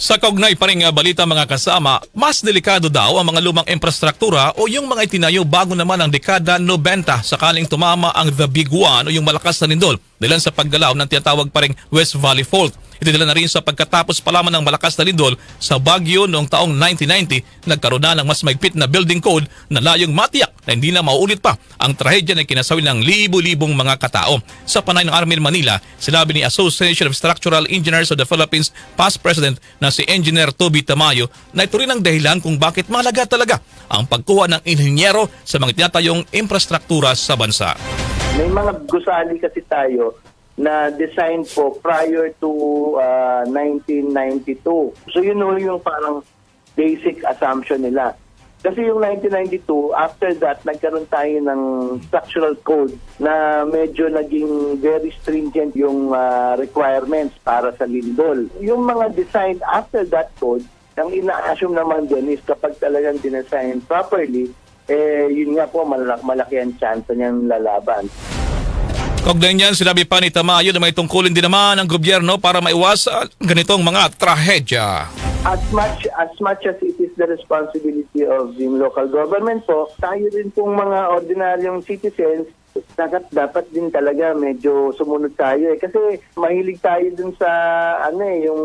Sa kaugnay pa rin balita mga kasama, mas delikado daw ang mga lumang infrastruktura o yung mga itinayo bago naman ang dekada 90 sakaling tumama ang The Big One o yung malakas na lindol dahil sa paggalaw ng tinatawag pa rin West Valley Fault. Ito dala na rin sa pagkatapos pa lamang ng malakas na lindol sa Baguio noong taong 1990, nagkaroon na ng mas maigpit na building code na layong matiyak na hindi na mauulit pa ang trahedya na kinasawi ng libo-libong mga katao. Sa panay ng Army Manila, sinabi ni Association of Structural Engineers of the Philippines past president na si Engineer Toby Tamayo na ito rin ang dahilan kung bakit malaga talaga ang pagkuha ng inhinyero sa mga tinatayong infrastruktura sa bansa. May mga gusali kasi tayo na design po prior to ah, 1992. So yun know, yung parang basic assumption nila. Kasi yung 1992, after that, nagkaroon tayo ng structural code na medyo naging very stringent yung ah, requirements para sa lindol. Yung mga design after that code, ang ina-assume naman din is kapag talagang dinesign properly, eh, yun nga po, malaki, malaki ang chance niyang lalaban. Kaugnay niyan, sinabi pa ni Tamayo na may tungkulin din naman ang gobyerno para maiwasan ganitong mga trahedya. As much as much as it is the responsibility of the local government po, tayo rin pong mga ordinaryong citizens, dapat, dapat din talaga medyo sumunod tayo eh. Kasi mahilig tayo dun sa ano eh, yung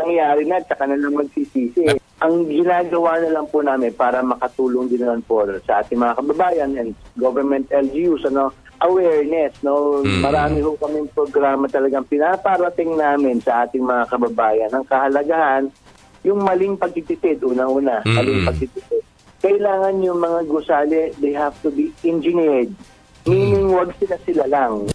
nangyari na at saka na lang magsisisi. eh. Ang ginagawa na lang po namin para makatulong din naman po sa ating mga kababayan and government LGUs, ano, awareness, no? Marami ho kaming programa talagang pinaparating namin sa ating mga kababayan ang kahalagahan yung maling pagtitipid, unang-una, maling pagtitipid. Kailangan yung mga gusali, they have to be engineered. Meaning, wag sila sila lang.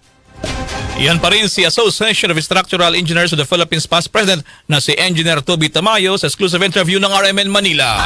Iyan pa rin si Association of Structural Engineers of the Philippines past president na si Engineer Toby Tamayo sa exclusive interview ng RMN Manila.